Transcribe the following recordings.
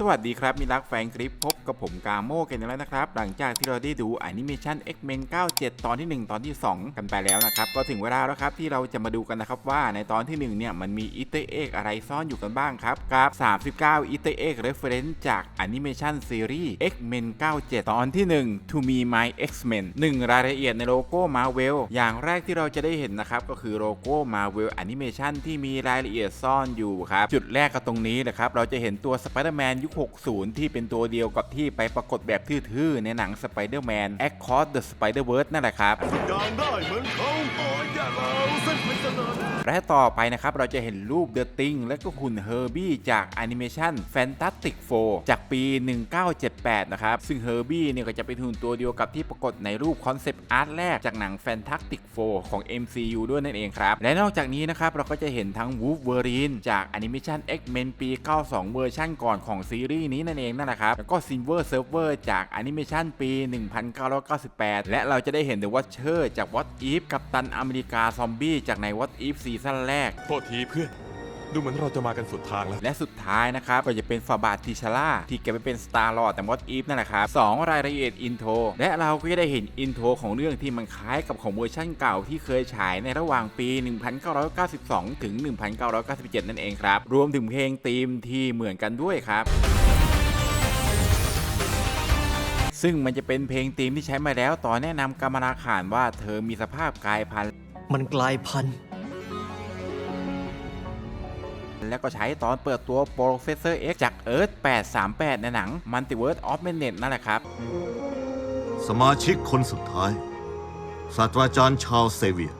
สวัสดีครับ มีรักแฟนคลิปพบกับผมกาโมกันแล้วนะครับ หลังจากที่เราได้ดูแอนิเมชัน X-Men 97 ตอนที่ 1 ตอนที่ 2 กันไปแล้วนะครับ ก็ถึงเวลาแล้วครับที่เราจะมาดูกันนะครับว่าในตอนที่ 1 เนี่ย มันมีอีเตอร์เอ็กอะไรซ่อนอยู่กันบ้างครับกับ 39อีเตอร์เอ็กเรฟเฟรนซ์จากแอนิเมชันซีรีส์ X-Men 97 ตอนที่ 1 To Me My X-Men 1 รายละเอียดในโลโก้ Marvel อย่างแรกที่เราจะได้เห็นนะครับก็คือโลโก้ Marvel Animation ที่มีรายละเอียดซ่อนอยู่ครับจุดแรกก็ตรงนี้นะครับเราจะเห็นตัว Spider-Man ยุค 60 ที่เป็นตัวเดียวกับที่ไปปรากฏแบบทื่อๆ ในหนัง Spider-Man Across the Spider-Verse นั่นแหละครับด่างได้เหมือนเขาโอ้ยอย่าเราเส้นเป็นสนาน และต่อไปนะครับ เราจะเห็นรูป The Thing และก็หุ่นเฮอร์บี้จากแอนิเมชัน Fantastic f o u จากปี 1978 นะครับ ซึ่งเฮอร์บี้เนี่ยก็จะเป็นหุ่นตัวเดียวกับที่ปรากฏในรูปคอนเซปต์อาร์ตแรกจากหนัง Fantastic f o u ของ MCU ด้วยนั่นเองครับ และนอกจากนี้นะครับ เราก็จะเห็นทั้ง Wolverine จากแอนิเมชัน X-Men ปี 92 เวอร์ชันก่อนของซีรีส์นี้นั่นเองนั่นแหละครับ แล้วก็ Silver Surfer จากแอนิเมชันปี 1998 และเราจะได้เห็น The Watcher จาก What If กับตันอเมริกาซอมบี้จากใน What If ซีซั่นแรก โทษทีเพื่อน ดูเหมือนเราจะมากันสุดทางแล้ว และสุดท้ายนะครับ ก็จะเป็นฟาบาติชาร่า ที่แกไปเป็นสตาร์ลอดแต่มอดอีฟนั่นแหละครับสองรายละเอียดอินโทร และเราก็จะได้เห็นอินโทรของเรื่องที่มันคล้ายกับของเวอร์ชั่นเก่าที่เคยฉายในระหว่างปี 1992 ถึง 1997 นั่นเองครับ รวมถึงเพลงธีมที่เหมือนกันด้วยครับซึ่งมันจะเป็นเพลงธีมที่ใช้มาแล้วตอนแนะนำกรรมนาขานว่าเธอมีสภาพกายพันธุ์ มันกลายพันธุ์ แล้วก็ใช้ตอนเปิดตัว Professor X จาก Earth 838 ในหนัง Multiverse of Madness นั่นแหละครับ สมาชิกคนสุดท้ายศาสตราจารย์ชาวเซเวียร์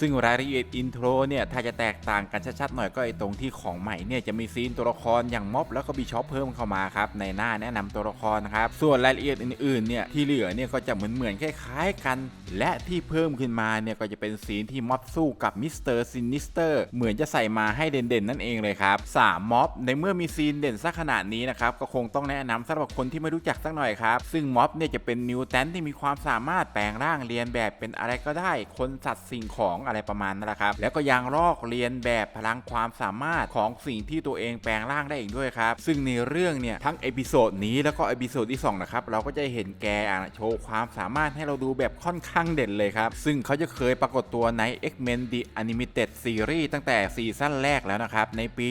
ซึ่งรายละเอียดอินโทรเนี่ยถ้าจะแตกต่างกันชัดๆหน่อยก็ไอตรงที่ของใหม่เนี่ยจะมีซีนตัวละครอย่างม็อบแล้วก็บีชอปเพิ่มเข้ามาครับในหน้าแนะนำตัวละครนะครับส่วนรายละเอียดอื่นๆเนี่ยที่เหลือเนี่ยก็จะเหมือนๆคล้ายๆกัน และที่เพิ่มขึ้นมาเนี่ยก็จะเป็นซีนที่ม็อบสู้กับมิสเตอร์ซินิสเตอร์เหมือนจะใส่มาให้เด่นๆนั่นเองเลยครับสามม็อบในเมื่อมีซีนเด่นสักขนาดนี้นะครับก็คงต้องแนะนำสำหรับคนที่ไม่รู้จักสักหน่อยครับซึ่งม็อบเนี่ยจะเป็นนิวแตนที่มีความสามารถแปลงร่างเรียนแบบเป็นอะไรก็ได้ คนสัตว์สิ่งของอะไรประมาณนั่นแหละครับ แล้วก็ยังลอกเรียนแบบพลังความสามารถของสิ่งที่ตัวเองแปลงร่างได้อีกด้วยครับ ซึ่งในเรื่องเนี่ยทั้งเอพิโซดนี้แล้วก็เอพิโซดที่2นะครับเราก็จะเห็นแก่โชว์ความสามารถให้เราดูแบบค่อนข้างเด่นเลยครับ ซึ่งเขาจะเคยปรากฏตัวใน X-Men The Animated Series ตั้งแต่ซีซั่นแรกแล้วนะครับ ในปี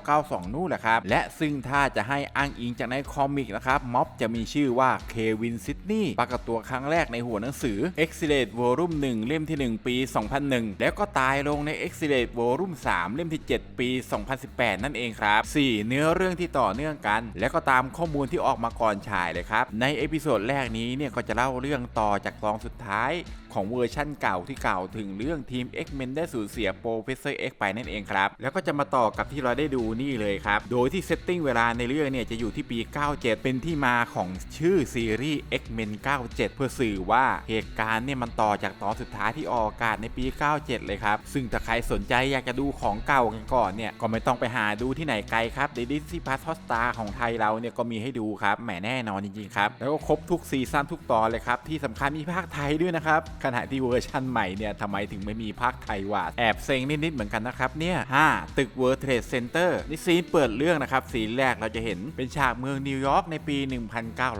1992 นู่นแหละครับ และซึ่งถ้าจะให้อ้างอิงจากในคอมิกนะครับ ม็อบจะมีชื่อว่าเควินซิดนีย์ปรากฏตัวครั้งแรกในหัวหนังสือ e x c e l e n t Volume 1 เล่มที่ 1 ปี 2001แล้วก็ตายลงใน e x c e l e n t Volume 3 เล่มที่ 7 ปี 2018 นั่นเองครับ 4 เนื้อเรื่องที่ต่อเนื่องกัน และก็ตามข้อมูลที่ออกมาก่อนฉายเลยครับ ในเอพิโซดแรกนี้เนี่ยก็จะเล่าเรื่องต่อจากตอนสุดท้าย ของเวอร์ชั่นเก่าที่กล่าวถึงเรื่องทีม X-Men ได้สูญเสียโปรเฟสเซอร์ X ไปนั่นเองครับ แล้วก็จะมาต่อกับที่เราได้ดูนี่เลยครับ โดยที่เซตติ้งเวลาในเรื่องเนี่ยจะอยู่ที่ปี 97 เป็นที่มาของชื่อซีรีส์ X-Men 97 เพื่อสื่อว่าเหตุการณ์เนี่ยมันต่อจากตอนสุดท้ายที่ออกอากาศในปี 97 เลยครับ ซึ่งถ้าใครสนใจอยากจะดูของเก่ากันก่อนเนี่ยก็ไม่ต้องไปหาดูที่ไหนไกลครับในดิสซี่พาสฮอสตาของไทยเราเนี่ยก็มีให้ดูครับแหมแน่นอนจริงๆครับแล้วก็ครบทุกซีซั่นทุกตอนเลยครับที่สำคัญมีภาคไทยด้วยนะครับณะที่เวอร์ชันใหม่เนี่ยทำไมถึงไม่มีภาคไทยวะแอบเซ็งนิดๆเหมือนกันนะครับเนี่ย5ตึก World Trade Center นี่ซีนเปิดเรื่องนะครับซีนแรกเราจะเห็นเป็นฉากเมืองนิวยอร์กในปี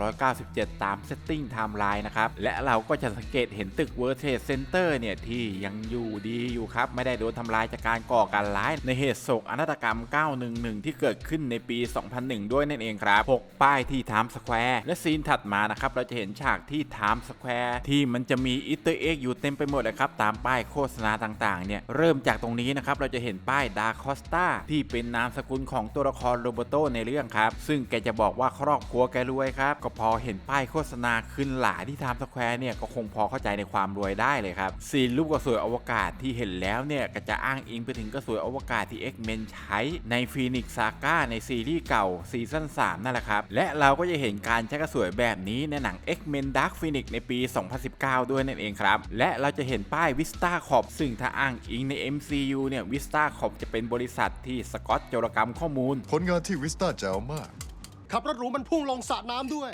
1997 ตามเซตติ้งไทม์ไลน์นะครับและเราก็จะสังเกตเห็นตึก World Trade Center เนี่ยที่ยังอยู่ดีอยู่ครับไม่ได้โดนทำลายจากการก่อการร้ายในเหตุโศกอนาตกรรม 911 ที่เกิดขึ้นในปี 2001 ด้วยนั่นเองครับ6ป้ายที่ไทม์สแควร์และซีนถัดมานะครับเราจะเห็นฉากที่ไทม์สแควร์ที่มันจะมีอิตอร์เอ็กอยู่เต็มไปหมดเลยครับ ตามป้ายโฆษณาต่างๆ เนี่ย เริ่มจากตรงนี้นะครับ เราจะเห็นป้ายดาคอสตาที่เป็นนามสกุลของตัวละครโรเบโตในเรื่องครับ ซึ่งแกจะบอกว่าครอบครัวแกรวยครับ ก็พอเห็นป้ายโฆษณาขึ้นหลาที่ไทม์สแควร์เนี่ย ก็คงพอเข้าใจในความรวยได้เลยครับซีนรูปกระสวยอวกาศที่เห็นแล้วเนี่ยก็จะอ้างอิงไปถึงกระสวยอวกาศที่ X-Men ใช้ในฟีนิกซาก้าในซีรีส์เก่าซีซั่น3นั่นแหละครับ และเราก็จะเห็นการใช้กระสวยแบบนี้ในหนัง X-Men Dark Phoenix ในปี 2019 ด้วยนั่นเองครับ และเราจะเห็นป้าย Vista Corp ซึ่งถ้าอ้างอิงใน MCU เนี่ย Vista Corp จะเป็นบริษัทที่สกอตโจรกรรมข้อมูล ผลงานที่วิสตาแจ๋วมาก ขับรถหรูมันพุ่งลงสระน้ำด้วย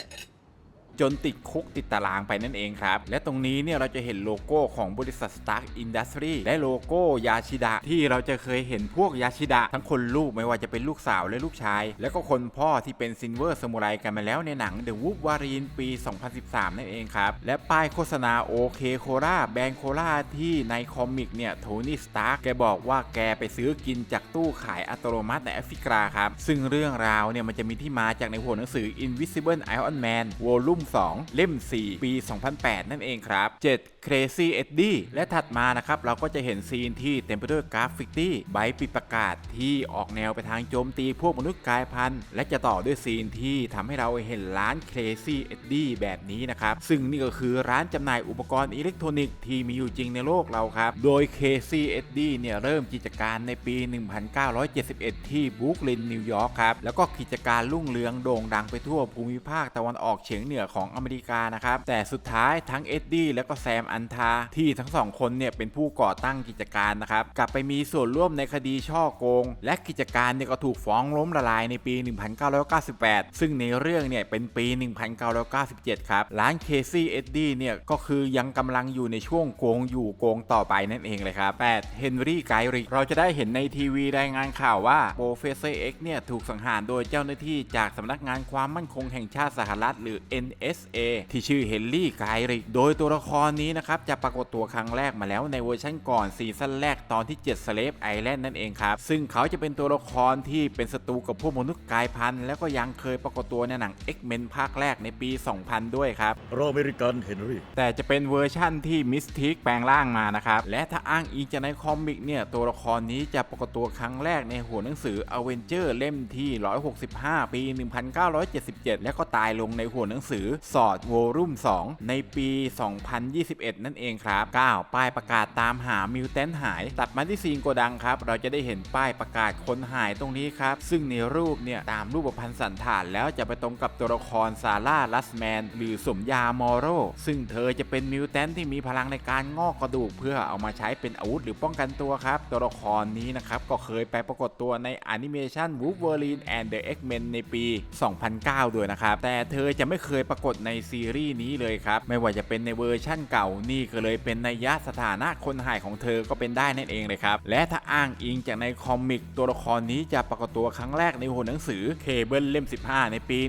จนติดคุกติดตารางไปนั่นเองครับ และตรงนี้เนี่ยเราจะเห็นโลโก้ของบริษัท Stark Industry และโลโก้ยาชิดะที่เราจะเคยเห็นพวกยาชิดะทั้งคนลูกไม่ว่าจะเป็นลูกสาวและลูกชาย แล้วก็คนพ่อที่เป็นซินเวอร์สมุไรกันมาแล้วในหนัง The Wolf w a r i n ปี 2013 นั่นเองครับ และป้ายโฆษณาโอเคโคลาแบรนด์โคลาที่ในคอมิกเนี่ยโทนี่สตาร์แกบอกว่าแกไปซื้อกินจากตู้ขายอัตโนมัติในแอฟริกาครับ ซึ่งเรื่องราวเนี่ยมันจะมีที่มาจากในหัวหนังสือ Invisible Iron Man Volume 2 เล่ม 4 ปี 2008 นั่นเองครับ 7 Crazy Eddie และถัดมานะครับ เราก็จะเห็นซีนที่เต็มไปด้วยกราฟฟิตี้ใบปิดประกาศที่ออกแนวไปทางโจมตีพวกมนุษย์กายพันธุ์ และจะต่อด้วยซีนที่ทำให้เราเห็นร้าน Crazy Eddie แบบนี้นะครับ ซึ่งนี่ก็คือร้านจำหน่ายอุปกรณ์อิเล็กทรอนิกส์ที่มีอยู่จริงในโลกเราครับ โดย Crazy Eddie เนี่ยเริ่มกิจการในปี 1971 ที่บรุกลินนิวยอร์กครับ แล้วก็กิจการรุ่งเรืองโด่งดังไปทั่วภูมิภาคตะวันออกเฉียงเหนือของอเมริกานะครับ แต่สุดท้ายทั้งเอ็ดดี้และก็แซมอันทาที่ทั้งสองคนเนี่ยเป็นผู้ก่อตั้งกิจการนะครับ กลับไปมีส่วนร่วมในคดีช่อโกง และกิจการเนี่ยก็ถูกฟ้องล้มละลายในปี 1998 ซึ่งในเรื่องเนี่ยเป็นปี 1997 ครับ ร้านเคซี่เอ็ดดี้เนี่ยก็คือยังกำลังอยู่ในช่วงโกงอยู่โกงต่อไปนั่นเองเลยครับ 8. เฮนรี่ไกริกเราจะได้เห็นในทีวีรายงานข่าวว่าโปรเฟสเซอร์เอ็กเนี่ยถูกสังหารโดยเจ้าหน้าที่จากสำนักงานความมั่นคงแห่งชาติสหรัฐหรือ NSA ที่ชื่อเฮนรี่ไกริก โดยตัวละครนี้นะครับ จะปรากฏตัวครั้งแรกมาแล้วในเวอร์ชันก่อนซีซั่นแรกตอนที่ 7 Slave Island นั่นเองครับ ซึ่งเขาจะเป็นตัวละครที่เป็นศัตรูกับพวกมนุษย์กายพันธุ์แล้วก็ยังเคยปรากฏตัวในหนัง X-Men ภาคแรกในปี 2000 ด้วยครับรออเมริกันเฮนรี่แต่จะเป็นเวอร์ชั่นที่มิสทิกแปลงร่างมานะครับ และถ้าอ้างอิงจากในคอมิกเนี่ยตัวละครนี้จะปรากฏตัวครั้งแรกในหัวหนังสือ a v e n g e r เล่มที่ 165 ปี 1977 และก็ตายลงในหัวหนังสือสอดโวลุ่ม 2 ในปี 2021 นั่นเองครับ 9 ป้ายประกาศตามหามิวแทนหาย ตัดมาที่ซีนโกดังครับ เราจะได้เห็นป้ายประกาศคนหายตรงนี้ครับ ซึ่งในรูปเนี่ย ตามรูปพันธ์สันฐานแล้วจะไปตรงกับตัวละครซาร่าลัสแมน หรือสมยามอโรซึ่งเธอจะเป็นมิวแทนที่มีพลังในการงอกกระดูก เพื่อเอามาใช้เป็นอาวุธหรือป้องกันตัวครับ ตัวละครนี้นะครับก็เคยไปปรากฏตัวในแอนิเมชัน Wolverine and the X-Men ในปี 2009 ด้วยนะครับแต่เธอจะไม่เคยปรากฏในซีรีส์นี้เลยครับ ไม่ว่าจะเป็นในเวอร์ชั่นเก่านี่ก็เลยเป็นนัยยะสถานะคนหายของเธอก็เป็นได้นั่นเองเลยครับ และถ้าอ้างอิงจากในคอมิก ตัวละครนี้จะปรากฏตัวครั้งแรกในหัวหนังสือเคเบิลเล่ม 15 ในปี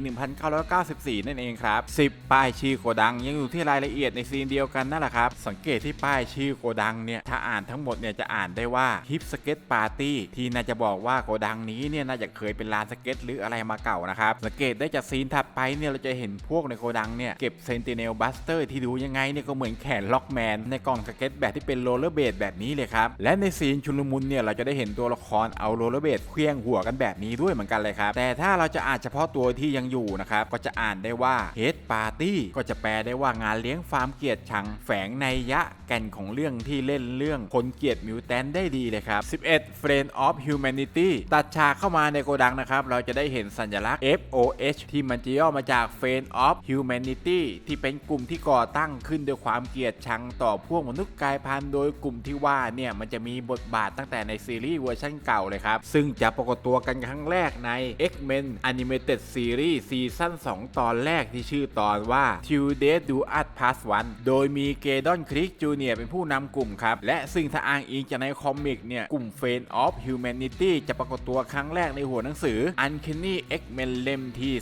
1994 นั่นเองครับ 10 ป้ายชื่อโกดังยังอยู่ที่รายละเอียดในซีนเดียวกันนั่นแหละครับ สังเกตที่ป้ายชื่อโกดังเนี่ยถ้าอ่านทั้งหมดเนี่ยจะอ่านได้ว่าฮิปสเก็ตปาร์ตี้ที่น่าจะบอกว่าโกดังนี้เนี่ยน่าจะเคยเป็นลานสเก็ตหรืออะไรมาเก่านะครับสังเกตได้จากซีนถัดไปเนี่ยเราจะเห็นพวกในโกดังเนี่ย เก็บเซนติเนลบัสเตอร์ที่ดูยังไงเนี่ยก็เหมือนแขนล็อกแมนในกล่องสเก็ตแบบที่เป็นโรลเลอร์เบดแบบนี้เลยครับ และในซีนชุลมุนเนี่ยเราจะได้เห็นตัวละครเอาโรลเลอร์เบดเคลี้ยงหัวกันแบบนี้ด้วยเหมือนกันเลยครับ แต่ถ้าเราจะอ่านเฉพาะตัวที่ยังอยู่นะครับ ก็จะอ่านได้ว่า Head Party ก็จะแปลได้ว่างานเลี้ยงฟาร์มเกียรติชัง แฝงในยะแก่นของเรื่องที่เล่นเรื่องคนเกียดมิวแทนได้ดีเลยครับ 11 Friend of Humanity ตัดฉากเข้ามาในโกดังนะครับ เราจะได้เห็นสัญลักษณ์ FOH ที่มันจะย่อมาจาก Friend of Humanity ที่เป็นกลุ่มที่ก่อตั้งขึ้นด้วยความเกลียดชังต่อพวกมนุษย์กายพันธุ์โดยกลุ่มที่ว่าเนี่ยมันจะมีบทบาทตั้งแต่ในซีรีส์เวอร์ชันเก่าเลยครับ ซึ่งจะปรากฏตัวกันครั้งแรกใน X-Men Animated Series ซีซั่น2 ตอนแรกที่ชื่อตอนว่า Till Death Do Us Part 1โดยมีเกดอนคริกจูเนียเป็นผู้นำกลุ่มครับ และซึ่งถ้าอ้างอิงจากในคอมิกเนี่ยกลุ่ม f r i e n of Humanity จะปรากฏตัวครั้งแรกในหัวหนังสือ Uncanny X-Men เล่มที่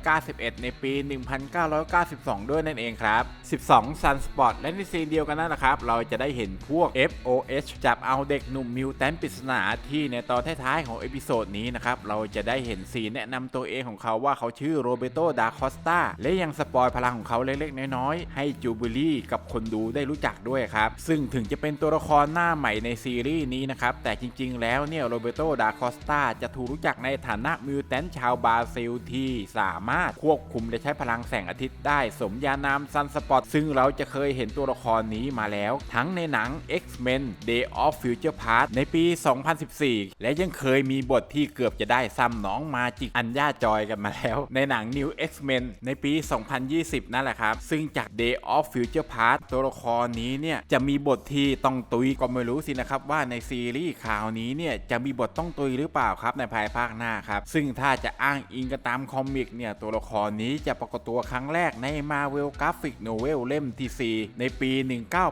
291 ในปี1992 ด้วยนั่นเองครับ 12 Sunspot และในซีนเดียวกันนั่นนะครับ เราจะได้เห็นพวก FOH จับเอาเด็กหนุ่มมิวแทนปริศนาที่ในตอนท้ายๆของเอพิโซดนี้นะครับ เราจะได้เห็นซีนแนะนำตัวเองของเขาว่าเขาชื่อโรเบโตดาคอสตาและยังสปอยพลังของเขาเล็กๆ น้อยๆ ให้จูบิลี่กับคนดูได้รู้จักด้วยครับ ซึ่งถึงจะเป็นตัวละครหน้าใหม่ในซีรีส์นี้นะครับ แต่จริงๆ แล้วเนี่ยโรเบโตดาคอสตาจะถูกรู้จักในฐานะมิวแทนชาวบราซิลที่สามารถควบคุมและใช้พลังแสงอาทิตย์ได้สมญานามซันสปอตซึ่งเราจะเคยเห็นตัวละครนี้มาแล้ว ทั้งในหนัง X-Men Day of Future Past ในปี 2014 และยังเคยมีบทที่เกือบจะได้ซ้ำน้องมาจิกอัญญาจอยกันมาแล้ว ในหนัง New X-Men ในปี 2020 นั่นแหละครับ ซึ่งจาก Day of Future Past ตัวละครนี้เนี่ยจะมีบทที่ต้องตุยก็ไม่รู้สินะครับว่าในซีรีส์ข่าวนี้เนี่ยจะมีบทต้องตุยหรือเปล่าครับในภายภาคหน้าครับ ซึ่งถ้าจะอ้างอิงกันตามคอมิกเนี่ยตัวละครนี้จะปรากฏตัวครั้งแรกใน Marvel Graphic Novel เล่มที่ 4 ในปี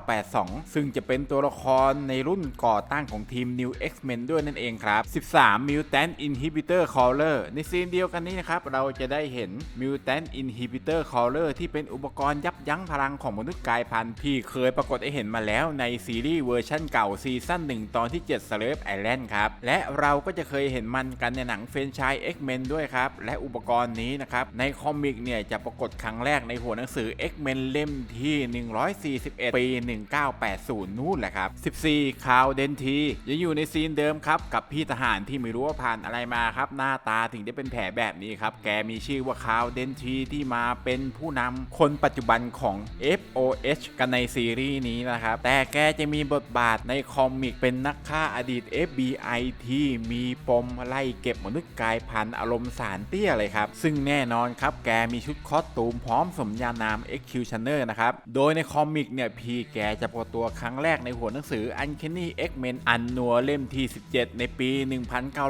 1982 ซึ่งจะเป็นตัวละครในรุ่นก่อตั้งของทีม New X-Men ด้วยนั่นเองครับ 13 Mutant Inhibitor Caller ในซีนเดียวกันนี้นะครับ เราจะได้เห็น Mutant Inhibitor Caller ที่เป็นอุปกรณ์ยับยั้งพลังของมนุษย์กายพันธุ์ที่เคยปรากฏให้เห็นมาแล้วในซีรีส์เวอร์ชั่นเก่าซีซั่น1 ตอนที่ 7 Slave Island ครับ และเราก็จะเคยเห็นมันกันในหนังเฟรนไชส์ X-Men ด้วยครับ และอุปกรณ์นี้นะครับ ในคอมิกเนี่ยจะปรากฏครั้งแรกในหัวหนังสือ X-Men เล่มที่ 141 ปี 1980 นู่นแหละครับ 14คาวเดนทียังอยู่ในซีนเดิมครับ กับพี่ทหารที่ไม่รู้ว่าผ่านอะไรมาครับ หน้าตาถึงได้เป็นแผลแบบนี้ครับ แกมีชื่อว่าคาวเดนทีที่มาเป็นผู้นำคนปัจจุบันของ FOH กันในซีรีส์นี้นะครับ แต่แกจะมีบทบาทในคอมิกเป็นนักฆ่าอดีต FBI ที่มีปมไล่เก็บมนุษย์กายพันธุ์อารมณ์สารเตี้ยเลยครับ ซึ่งแน่นอนครับแกมีชุดคอสตูมพร้อมสมญานาม Executioner นะครับ โดยในคอมิกเนี่ยพี่แกจะปรากฏตัวครั้งแรกในหัวหนังสือ Uncanny X-Men อันนัวเล่มที่ 17 ในปี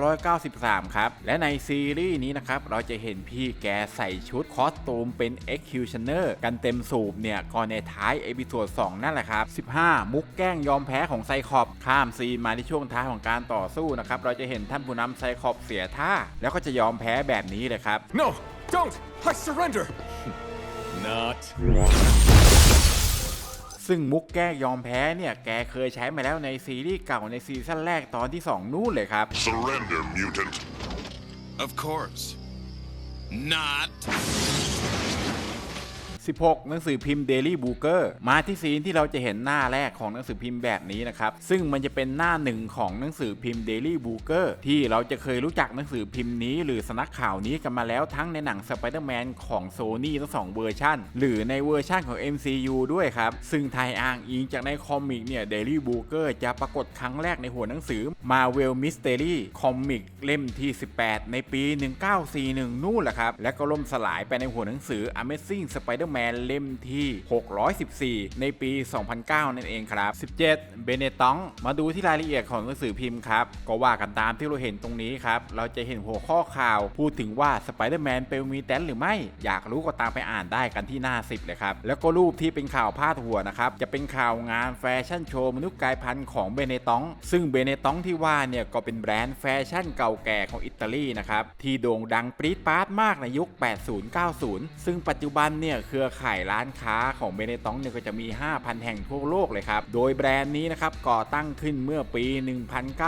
1993 ครับ และในซีรีส์นี้นะครับ เราจะเห็นพี่แกใส่ชุดคอสตูมเป็น Executioner กันเต็มสูบเนี่ยก่อนในท้ายเอพิโซด2นั่นแหละครับ 15 มุกแกล้งยอมแพ้ของไซคอบข้ามซีนมาที่ช่วงท้ายของการต่อสู้นะครับ เราจะเห็นท่านผู้นำไซคอบเสียท่า แล้วก็จะยอมแพ้แบบนี้เลยครับ No, don't! I surrender! Not. ซึ่งมุกแกล้งยอมแพ้เนี่ย แกเคยใช้มาแล้วในซีรีส์เก่าในซีซั่นแรกตอนที่ 2 นู่นเลยครับ Surrender, mutant. Of course. Not. 16 หนังสือพิมพ์ Daily Booker มาที่ซีนที่เราจะเห็นหน้าแรกของหนังสือพิมพ์แบบนี้นะครับ ซึ่งมันจะเป็นหน้าหนึ่งของหนังสือพิมพ์ Daily Booker ที่เราจะเคยรู้จักหนังสือพิมพ์นี้ หรือสนักข่าวนี้กันมาแล้วทั้งในหนัง Spider-Man ของ Sony ทั้งสองเวอร์ชันหรือในเวอร์ชันของ MCU ด้วยครับ ซึ่งไทยอ้างอิงจากในคอมิกเนี่ย Daily Booker จะปรากฏครั้งแรกในหัวหนังสือ Marvel Mystery Comic เล่มที่ 18 ในปี 1941 นู่นแหละครับและก็ล่มสลายไปในหัวหนังสือ Amazing Spider-Man มนเล่มที่ 614 ในปี 2009 นั่นเองครับ 17 เบเนตองมาดูที่รายละเอียดของหนังสือพิมพ์ครับ ก็ว่ากันตามที่เราเห็นตรงนี้ครับ เราจะเห็นหัวข้อข่าว พูดถึงว่าสไปเดอร์แมนเป็นมีแตนหรือไม่ อยากรู้ก็ตามไปอ่านได้กันที่หน้า 10 เลยครับ แล้วก็รูปที่เป็นข่าวพาดหัวนะครับ จะเป็นข่าวงานแฟชั่นโชว์มนุษย์กายพันธุ์ของเบเนตอง ซึ่งเบเนตองที่ว่าเนี่ยก็เป็นแบรนด์แฟชั่นเก่าแก่ของอิตาลีนะครับ ที่โด่งดังปรี๊ดปาร์ตมากในยุค 80-90 ซึ่งปัจจุบันเนี่ยเครือข่ายร้านค้าของเบเนตองเนี่ยก็จะมี 5,000 แห่งทั่วโลกเลยครับ โดยแบรนด์นี้นะครับก่อตั้งขึ้นเมื่อปี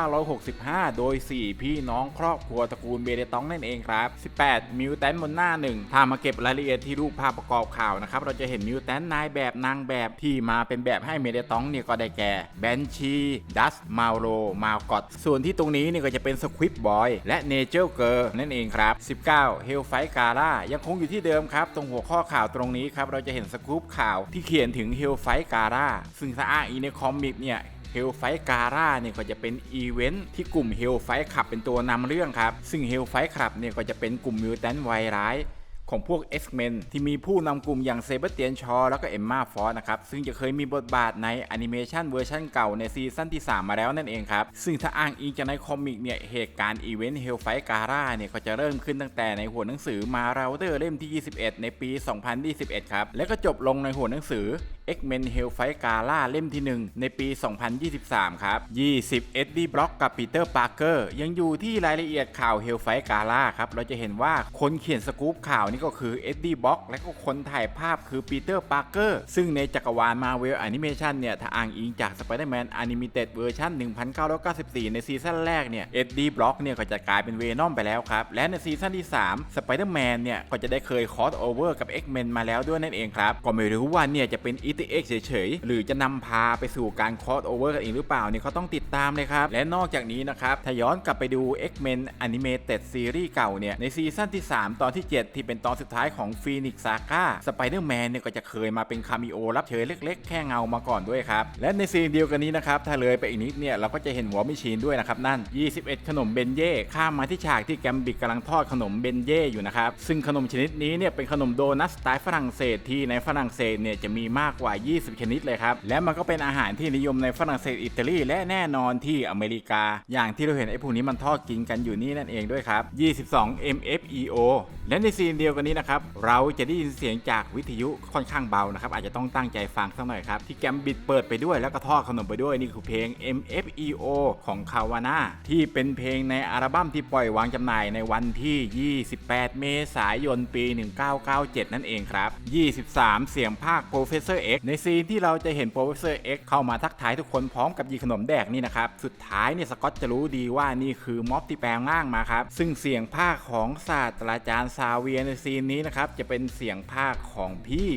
1965 โดย 4 พี่น้องครอบครัวตระกูลเบเนตองนั่นเองครับ 18 มิวแตนบนหน้าหนึ่งถ้ามาเก็บรายละเอียดที่รูปภาพประกอบข่าวนะครับเราจะเห็นมิวแตนนายแบบนางแบบที่มาเป็นแบบให้เบเนตองเนี่ยก็ได้แก่แบนชีดัสมาโรมาลกอตส่วนที่ตรงนี้เนี่ยก็จะเป็นสควิปบอยและเนเจอร์เกอร์นั่นเองครับ 19 เฮลไฟกาล่ายังคงอยู่ที่เดิมครับ ตรงหัวข้อข่าวตรงนี้ครับเราจะเห็นสกู๊ปข่าวที่เขียนถึงเฮลไฟการ่าซึ่งถ้าอ้างอีในคอมิกเนี่ยเฮลไฟการ่าเนี่ยก็จะเป็นอีเวนท์ที่กลุ่มเฮลไฟขับเป็นตัวนำเรื่องครับ ซึ่งเฮลไฟขับเนี่ยก็จะเป็นกลุ่มมิวแทนไวร้าย ของพวก X-Men ที่มีผู้นำกลุ่มอย่างเซเบเตียนชอแล้วก็เอมมาฟอสนะครับ ซึ่งจะเคยมีบทบาทในแอนิเมชันเวอร์ชันเก่าในซีซั่นที่ 3 มาแล้วนั่นเองครับ ซึ่งถ้าอ้างอิงจากในคอมิกเนี่ย เหตุการณ์อีเวนต์เฮลไฟการ่าเนี่ย ก็จะเริ่มขึ้นตั้งแต่ในหัวหนังสือมาราเดอร์เล่มที่ 21 ในปี 2021 ครับ และก็จบลงในหัวหนังสือ X-Men Hellfight Gala เล่มที่ 1 ในปี 2023 ครับ 20 เอ็ดดี้บล็อกกับปีเตอร์ปาร์เกอร์ยังอยู่ที่รายละเอียดข่าว Hellfight Gala ครับ เราจะเห็นว่าคนเขียนสกู๊ปข่าวนี่ก็คือเอ็ดดี้บล็อกและก็คนถ่ายภาพคือปีเตอร์ปาร์เกอร์ซึ่งในจักรวาล Marvel Animation เนี่ยถ้าอ้างอิงจาก Spider-Man Animated Version 1994 ในซีซั่นแรกเนี่ยเอ็ดดี้บล็อกเนี่ยก็จะกลายเป็นเวนอมไปแล้วครับ และในซีซั่นที่3 Spider-Man เนี่ย ก็จะได้เคยคอสโอเวอร์กับ X-Men มาแล้วด้วยนั่นเองครับ ก็ไม่รู้ว่าเนี่ยจะเป็น e t x เฉยๆ หรือจะนำพาไปสู่การคอสโอเวอร์กันเองหรือเปล่าเนี่ยเขาต้องติดตามเลยครับ และนอกจากนี้นะครับ ถ้าย้อนกลับไปดู X-Men Animated Series เก่าเนี่ยในซีซั่นที่ 3 ตอนที่ 7 ที่เป็นตอนสุดท้ายของ Phoenix Saga Spider-Man เนี่ยก็จะเคยมาเป็นคาเมโอรับเชิญเล็ก ๆ แค่เงามาก่อนด้วยครับ และในซีนเดียวกันนี้นะครับ ถ้าเลยไปอีกนิดเนี่ย เราก็จะเห็นหัวมิชีนด้วยนะครับ นั่น 21 ขนมเบนเย่ข้ามมาที่ฉากที่แกมบิกกำลังทอดขนมเบนเย่อยู่นะครับ ซึ่งขนมชนิดนี้เนี่ยเป็นขนมโดนัทสไตล์ฝรั่งเศสที่ในฝรั่งเศสเนี่ยจะมีมากกว่า 20 ชนิดเลยครับและมันก็เป็นอาหารที่นิยมในฝรั่งเศสอิตาลีและแน่นอนที่อเมริกา อย่างที่เราเห็นไอ้พวกนี้มันทอดกินกันอยู่นี่นั่นเองด้วยครับ22 MFEO และในซีนเดียวกันนี้นะครับ เราจะได้ยินเสียงจากวิทยุค่อนข้างเบานะครับ อาจจะต้องตั้งใจฟังสักหน่อยครับ ที่แกมบิดเปิดไปด้วยแล้วก็ทอขนมไปด้วย นี่คือเพลง MFEO ของคาวาน่าที่เป็นเพลงในอัลบั้มที่ปล่อยวางจำหน่ายในวันที่ 28 เมษายนปี 1997 นั่นเองครับ 23 เสียงภาค Professor X ในซีนที่เราจะเห็น Professor X เข้ามาทักทายทุกคนพร้อมกับยีขนมแดกนี่นะครับ สุดท้ายเนี่ยสกอตจะรู้ดีว่านี่คือม็อบที่แปลงร่างมาครับ ซึ่งเสียงภาคของศาสตราจารย์ซาเวียในซีนนี้นะครับจะเป็นเสียงภาคของพี่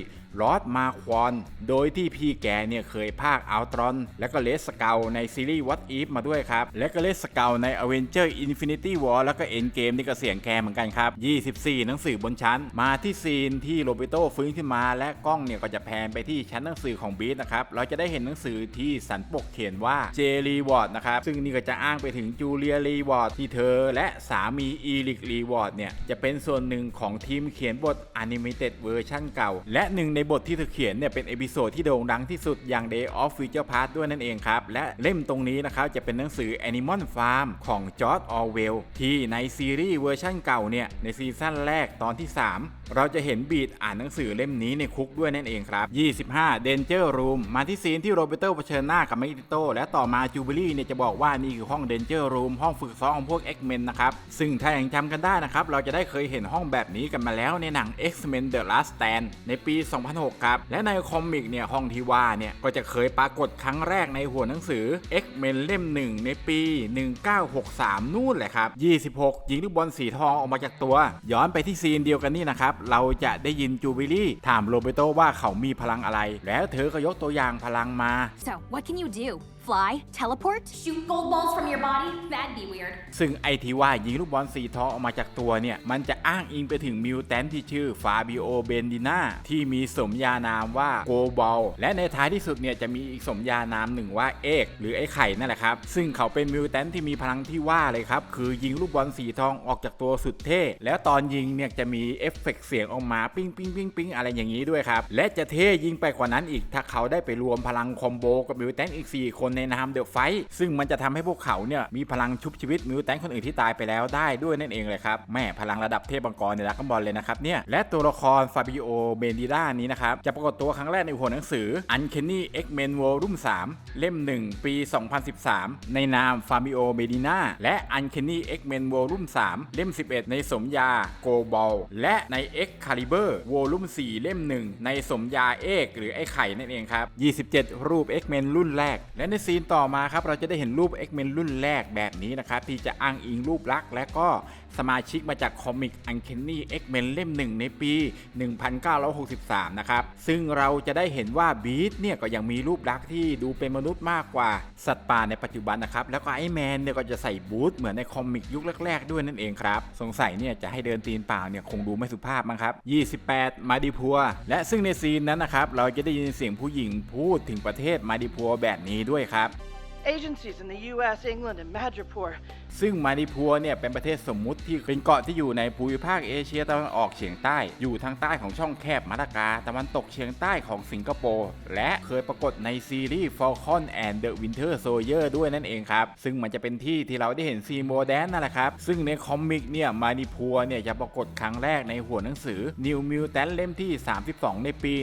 ลอสมาควอน โดยที่พี่แกเนี่ยเคยภาคอัลตรอน และก็เลสเกลในซีรีส์ What If มาด้วยครับ และก็เลสเกลใน Avenger Infinity War แล้วก็ Endgame นี่ก็เสียงแกเหมือนกันครับ 24 หนังสือบนชั้น มาที่ซีนที่โรเบโตฟื้นขึ้นมา และกล้องเนี่ยก็จะแพนไปที่ชั้นหนังสือของบีทนะครับ เราจะได้เห็นหนังสือที่สันปกเขียนว่าเจลีวอร์ดนะครับ ซึ่งนี่ก็จะอ้างไปถึงจูเลียรีวอร์ดที่เธอ และสามีอีลิกรีวอร์ดเนี่ยจะเป็นส่วนหนึ่งของทีมเขียนบท Animated Version เก่า และหนึ่งในบทที่เธอเขียนเนี่ยเป็นเอพิโซดที่โด่งดังที่สุดอย่าง Day of Future Past ด้วยนั่นเองครับ และเล่มตรงนี้นะครับจะเป็นหนังสือ Animal Farm ของ George Orwell ที่ในซีรีส์เวอร์ชั่นเก่าเนี่ยในซีซั่นแรกตอนที่ 3 เราจะเห็นบีดอ่านหนังสือเล่มนี้ในคุกด้วยนั่นเองครับ 25 Danger Room มาที่ซีนที่โรเบโตเผชิญหน้ากับแมกนิโตและต่อมาจูเบลี่เนี่ยจะบอกว่านี่คือห้อง Danger Room ห้องฝึกซ้อมของพวก X-Men นะครับซึ่งถ้ายังจำกันได้นะครับเราจะได้เคยเห็นห้องแบบนี้กันมาแล้วในหนัง X-Men The Last Stand ในปี2006 ครับ และในคอมิกเนี่ยห้องที่ว่าเนี่ยก็จะเคยปรากฏครั้งแรกในหัวหนังสือ X-Men เล่ม 1 ในปี 1963 นู่นแหละครับ 26 ยิงลูกบอลสีทองออกมาจากตัว ย้อนไปที่ซีนเดียวกันนี่นะครับ เราจะได้ยินจูบิลี่ถามโรเบโตว่าเขามีพลังอะไร แล้วเธอก็ยกตัวอย่างพลังมา So, what can you do? Fly? Teleport? Shoot gold balls from your body? That'd be weird. ซึ่งไอทีว่ายิงลูกบอลสีทองออกมาจากตัวเนี่ย มันจะอ้างอิงไปถึงมิวแทนที่ชื่อฟาบิโอเบนดิน่าที่มีสมญานามว่าโกบอลและในท้ายที่สุดเนี่ยจะมีอีกสมญานามหนึ่งว่าเอกหรือไอ้ไข่นั่นแหละครับ ซึ่งเขาเป็นมิวแทนที่มีพลังที่ว่าเลยครับ คือยิงลูกบอลสีทองออกจากตัวสุดเท่ แล้วตอนยิงเนี่ยจะมีเอฟเฟกต์เสียงออกมาปิ้งปิ้งปิ้งปิ้งอะไรอย่างนี้ด้วยครับ และจะเท่ยิงไปกว่านั้นอีกถ้าเขาได้ไปรวมพลังคอมโบกับมิวแทนอีก 4 คนในนามเดอะไฟซึ่งมันจะทำให้พวกเขาเนี่ยมีพลังชุบชีวิตมิวแทนคนอื่นที่ตายไปแล้วได้ด้วยนั่นเองเลยครับแม่พลังระดับเทพบังกรในดักบอลเลยนะครับเนี่ยและตัวละครฟาบิโอเบนดิด้านี้นะครับจะปรากฏตัวครั้งแรกในหัวหนังสือ Uncanny X-Men Volume 3 เล่ม 1 ปี 2013 ในนามฟาบิโอเบดิน่าและ Uncanny X-Men Volume 3 เล่ม 11 ในสมยาโกบอลและใน Excalibur Volume 4 เล่ม 1 ในสมยาเอกหรือไอ้ไข่นั่นเองครับ 27 รูป X-Men รุ่นแรก และในซีนต่อมาครับเราจะได้เห็นรูป X-Men รุ่นแรกแบบนี้นะครับที่จะอ้างอิงรูปลักษณ์และก็ สมาชิกมาจากคอมิก Uncanny X-Men เล่ม1ในปี 1963 นะครับ ซึ่งเราจะได้เห็นว่าบีทเนี่ยก็ยังมีรูปลักษณ์ที่ดูเป็นมนุษย์มากกว่าสัตว์ป่าในปัจจุบันนะครับ แล้วก็ไอแมนเนี่ยก็จะใส่บูทเหมือนในคอมิกยุคแรกๆ ด้วยนั่นเองครับ สงสัยเนี่ยจะให้เดินตีนเปล่าเนี่ยคงดูไม่สุภาพมั้งครับ 28 มาดิพัว และซึ่งในซีนนั้นนะครับเราจะได้ยินเสียงผู้หญิงพูดถึงประเทศมาดิพัวแบบนี้ด้วยครับ Agencies in the US, England, and Madripoor ซึ่งมาดิพัวเนี่ยเป็นประเทศสมมุติที่เป็นเกาะที่อยู่ในภูมิภาคเอเชียตะวันออกเฉียงใต้ อยู่ทางใต้ของช่องแคบมาดากาตะวันตกเฉียงใต้ของสิงคโปร์และเคยปรากฏในซีรีส์ Falcon and the Winter Soldier ด้วยนั่นเองครับ ซึ่งมันจะเป็นที่ที่เราได้เห็นซีโมแดนนั่นแหละครับ ซึ่งในคอมิกเนี่ยมาดิพัวเนี่ยจะปรากฏครั้งแรกในหัวหนังสือ New Mutant เล่มที่ 32 ในปี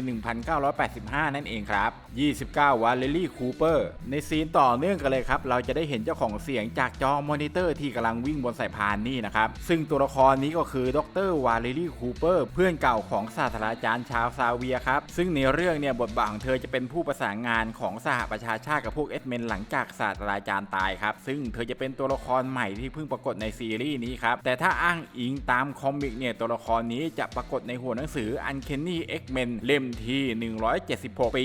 1985 นั่นเองครับ 29 วาเลลี่คูเปอร์ในซีนต่อเนื่องกันเลยครับเราจะได้เห็นเจ้าของเสียงจากจอมอนิเตอร์ที่กำลังวิ่งบนสายพานนี่นะครับ ซึ่งตัวละครนี้ก็คือดรวาเลลี่คูเปอร์เพื่อนเก่าของศาสตราจารย์ชาวซาเวียครับ ซึ่งในเรื่องเนี่ยบทบาทของเธอจะเป็นผู้ประสานงานของสหประชาชาติกับพวกเอสเมนหลังจากศาสตราจารย์ตายครับ ซึ่งเธอจะเป็นตัวละครใหม่ที่เพิ่งปรากฏในซีรีส์นี้ครับ แต่ถ้าอ้างอิงตามคอมิกเนี่ยตัวละครนี้จะปรากฏในหัวหนังสือ Uncanny X-Men เล่มที่176 ปี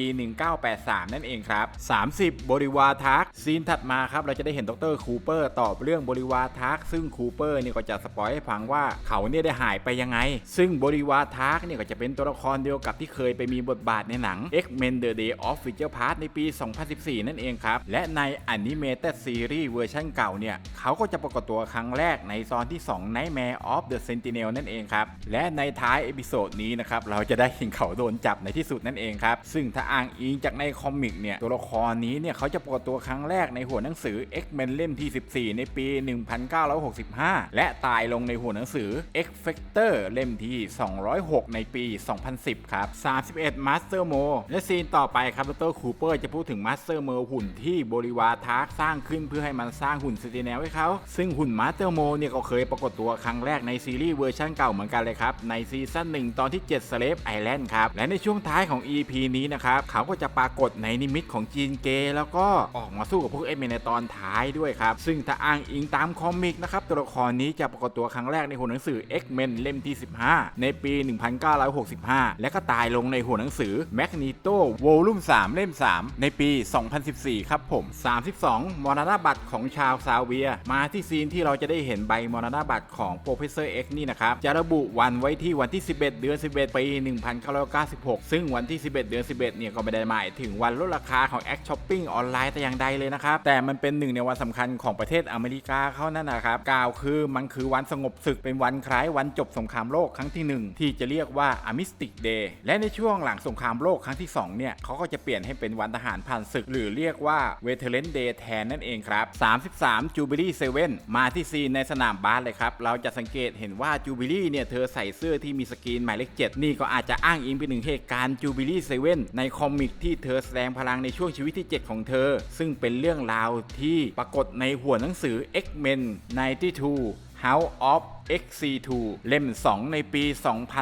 1983 นั่นเองครับ 30 บริวารทักซีนถัดมาครับเราจะได้เห็นดรคูเปอร์ตอบเรื่องบริวารทักซึ่งคูเปอร์เนี่ยก็จะสปอยให้ฟังว่าเขาเนี่ยได้หายไปยังไง ซึ่งบริวารทักเนี่ยก็จะเป็นตัวละครเดียวกับที่เคยไปมีบทบาทในหนัง X-Men The Day of Future Past ในปี 2014 นั่นเองครับ และใน Animated Series เวอร์ชันเก่าเนี่ยเขาก็จะปรากฏตัวครั้งแรกในตอนที่ 2 Nightmare of the Sentinel นั่นเองครับ และในท้ายเอพิโซดนี้นะครับเราจะได้เห็นเขาโดนจับในที่สุดนั่นเองครับ ซึ่งถ้าอ้างอิงจากในคอมิกเนี่ยตัวละครนี้เนี่ยเขาจะปรากฏตัวครั้งแรกในหัวหนังสือ X-Men เล่มที่ 14 ในปี1965 และตายลงในหัวหนังสือ X Factor เล่มที่ 206 ในปี 2010 ครับ 31 Master Mo และซีนต่อไปครับดรคูเปอร์จะพูดถึง Master Mo หุ่นที่บริวารทาร์กสร้างขึ้นเพื่อให้มันสร้างหุ่นสตีแนลให้เขา ซึ่งหุ่น Master Mo เนี่ยก็เคยปรากฏตัวครั้งแรกในซีรีส์เวอร์ชันเก่าเหมือนกันเลยครับ ในซีซั่น1ตอนที่ 7 Slave Island ครับ และในช่วงท้ายของ EP นี้นะครับ เขาก็จะปรากฏในนิมิตของจีนเกย์แล้วก็ออกมาสู้กับพวกเอเมนในตอนท้ายด้วยครับ ซึ่งถ้าอ้างอิงตามคอมิกนะครับตัวละครนี้จะปรากฏตัวครั้งแรกในหัวหนังสือ X-Men เล่มที่ 15 ในปี 1965 และก็ตายลงในหัวหนังสือ Magneto Volume 3 เล่ม 3 ในปี 2014 ครับผม 32 มรณบัตรของชาวซาเวีย มาที่ซีนที่เราจะได้เห็นใบมรณบัตรของ Professor X นี่นะครับ จะระบุวันไว้ที่วันที่ 11 เดือน 11 ปี 1996 ซึ่งวันที่ 11 เดือน 11 เนี่ยก็ไม่ได้หมายถึงวันลดราคาของ X Shopping ออนไลน์แต่อย่างใดเลยนะครับ แต่มันเป็นหนึ่งในวันสำคัญของประเทศอเมริกาเขานั่นนะครับกล่าวคือมันคือวันสงบศึกเป็นวันคล้ายวันจบสงครามโลกครั้งที่หนึ่งที่จะเรียกว่า Armistice Day และในช่วงหลังสงครามโลกครั้งที่สองเนี่ยเขาก็จะเปลี่ยนให้เป็นวันทหารผ่านศึก หรือเรียกว่า Veteran Day แทนนั่นเองครับ 33 Jubilee 7มาที่ซีนในสนามบาสเลยครับ เราจะสังเกตเห็นว่า Jubilee เนี่ยเธอใส่เสื้อที่มีสกรีนหมายเลข7นี่ก็อาจจะอ้างอิงไปถึงเหตุการณ์ Jubilee 7ในคอมิกที่เธอแสดงพลังในช่วงชีวิตที่ 7 ของเธอ ซึ่งเป็นเรื่องราวที่ปรากฏในหัวหนังสือ X-Men 92 House of XC2 เล่ม 2 ในปี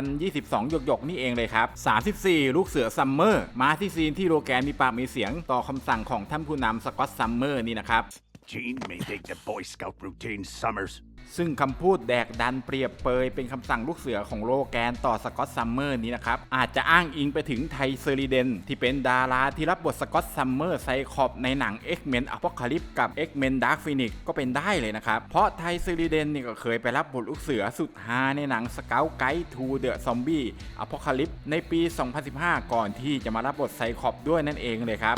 2022 หยกๆ นี่เองเลยครับ 34 ลูกเสือซัมเมอร์ มาที่ซีนที่โรแกนมีปากมีเสียงต่อคำสั่งของท่านผู้นำสกอตซัมเมอร์นี่นะครับ Gene may take the Boy Scout routine, Summers. ซึ่งคำพูดแดกดันเปรียบเปยเป็นคำสั่งลูกเสือของโลแกนต่อสกอตซัมเมอร์นี้นะครับ อาจจะอ้างอิงไปถึงไทเซอริเดน ที่เป็นดาราที่รับบทสกอตซัมเมอร์ไซคอบในหนัง X-Men Apocalypse กับ X-Men Dark Phoenix ก็เป็นได้เลยนะครับ เพราะไทเซอริเดนนี่ก็เคยไปรับบทลูกเสือสุดฮาในหนัง Scout Guide to the Zombie Apocalypse ในปี 2015 ก่อนที่จะมารับบทไซคอบด้วยนั่นเองเลยครับ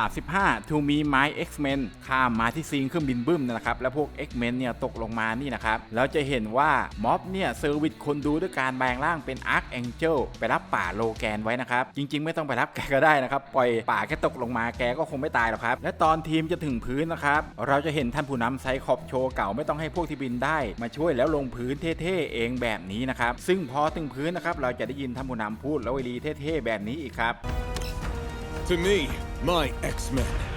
35 To Me My X-Men ข้ามมาที่ซีนเครื่องบินบึ้มนะครับ แล้วพวก X-Men เนี่ยตกลงมานี่นะครับ แล้วจะเห็นว่าม็อบเนี่ยเซอร์วิสคนดูด้วยการแปลงร่างเป็น Arc Angel ไปรับป่าโลแกนไว้นะครับ จริง ๆ ไม่ต้องไปรับแกก็ได้นะครับ ปล่อยป่าแค่ตกลงมาแกก็คงไม่ตายหรอกครับ และตอนทีมจะถึงพื้นนะครับ เราจะเห็นท่านผู้นำไซคอบโชว์เก่าไม่ต้องให้พวกที่บินได้ มาช่วยแล้วลงพื้นเท่ๆเองแบบนี้นะครับ ซึ่งพอถึงพื้นนะครับเราจะได้ยินท่านผู้นำพูดแล้ววลีเท่ๆแบบนี้อีกครับ To me, my X-Men.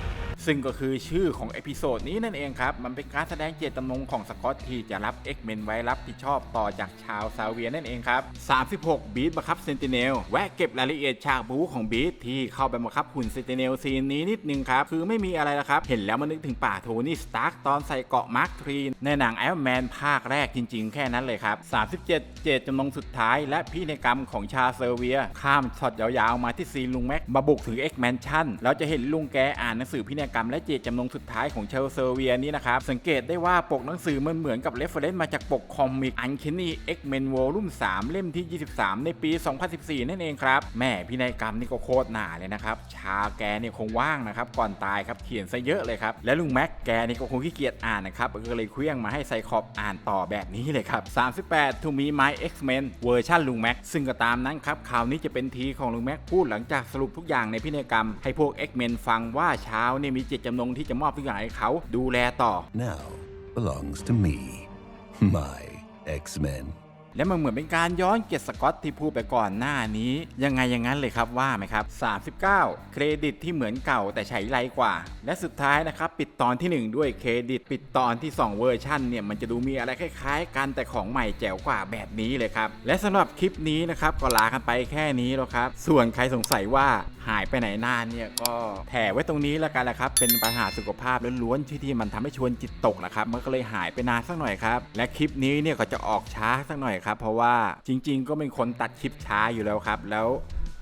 ซึ่งก็คือชื่อของเอพิโซดนี้นั่นเองครับ มันเป็นการแสดงเจตจำนงของสกอตที่จะรับ X-Men ไว้รับผิดชอบต่อจากชาวซาเวียนั่นเองครับ 36 บีทบังคับเซนติเนลแวะเก็บรายละเอียดฉากบู๊ของบีทที่เข้าไปบังคับหุ่นเซนติเนลซีนนี้นิดนึงครับ คือไม่มีอะไรละครับ เห็นแล้วมันนึกถึงป่าโทนี่สตาร์กตอนใส่เกาะมาร์คทรีนในหนังไอรอนแมนภาคแรกจริง ๆ แค่นั้นเลยครับ37 เจตจำนงสุดท้าย และพินัยกรรมของชาเซอร์เวีย ข้ามช็อตยาวๆมาที่ซีนลุงแม็กมาบุกถึง X-Mansion เราจะเห็นลุงแกอ่านหนังสือพินัยกรรมและเจตจำนงสุดท้ายของเชลเซเวียนี้นะครับ สังเกตได้ว่าปกหนังสือมันเหมือนกับเรฟเฟรนซ์มาจากปกคอมิกอันคินี่ X-Men Volume 3เล่มที่ 23 ในปี 2014 นั่นเองครับแม่พินัยกรรมนี่ก็โคตรหนาเลยนะครับ ชาแกเนี่ยคงว่างนะครับ ก่อนตายครับเขียนซะเยอะเลยครับ และลุงแม็กแกนี่ก็คงขี้เกียจอ่านนะครับก็เลยเคลื่องมาให้ไซคอบอ่านต่อแบบนี้เลยครับ 38 To Me My X-Men เวอร์ชันลุงแม็กซึ่งก็ตามนั้นครับข่าวนี้จะเป็นทีของลุงแม็กพูดหลังจากสรุปทุกอย่างในพินัยกรรม ให้พวก X-Men ฟังว่าเช้าเนี่ยมีเจตจำนงที่จะมอบทุกอย่างให้เขาดูแลต่อ now belongs to me, my X-Men. และมันเหมือนเป็นการย้อนเกียรติสกอตที่พูดไปก่อนหน้านี้ ยังไงอย่างนั้นเลยครับว่าไหมครับ 39 เครดิตที่เหมือนเก่าแต่ใช้ไรกว่า และสุดท้ายนะครับ ปิดตอนทีหนึ่1 ด้วยเครดิต ปิดตอนที่ 2 เวอร์ชันเนี่ย มันจะดูมีอะไรคล้ายๆ กันแต่ของใหม่แจ๋วกว่าแบบนี้เลยครับ และสำหรับคลิปนี้นะครับก็ลากันไปแค่นี้แล้วครับ ส่วนใครสงสัยว่า หายไปไหนนานเนี่ยก็แถไว้ตรงนี้แล้วกันละครับ เป็นปัญหาสุขภาพล้วนๆที่ที่มันทำให้ชวนจิตตกนะครับมันก็เลยหายไปนานสักหน่อยครับและคลิปนี้เนี่ยก็จะออกช้าสักหน่อยครับเพราะว่าจริง ๆ ก็เป็นคนตัดคลิปช้าอยู่แล้วครับแล้ว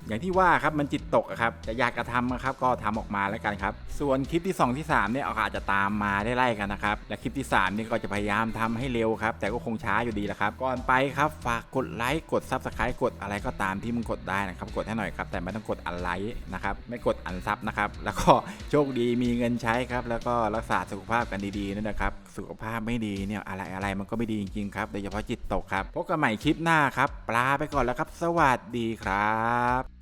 อย่างที่ว่าครับมันจิตตกครับจะอยากกระทำอะครับก็ทำออกมาแล้วกันครับ ส่วนคลิปที่ 2 ที่ 3เนี่ยอาจจะตามมาได้ไล่กันนะครับ และคลิปที่3นี่ก็จะพยายามทำให้เร็วครับ แต่ก็คงช้าอยู่ดีแหละครับ ก่อนไปครับฝากกดไลค์กด Subscribe กดอะไรก็ตามที่มึงกดได้นะครับ กดให้หน่อยครับ แต่ไม่ต้องกดอันไลค์นะครับไม่กดอันซับนะครับ แล้วก็โชคดีมีเงินใช้ครับแล้วก็รักษาสุขภาพกันดีๆนะครับสุขภาพไม่ดีเนี่ยอะไรอะไรมันก็ไม่ดีจริงๆครับโดยเฉพาะจิตตกครับพบกันใหม่คลิปหน้าครับปลาไปก่อนแล้วครับ สวัสดีครับ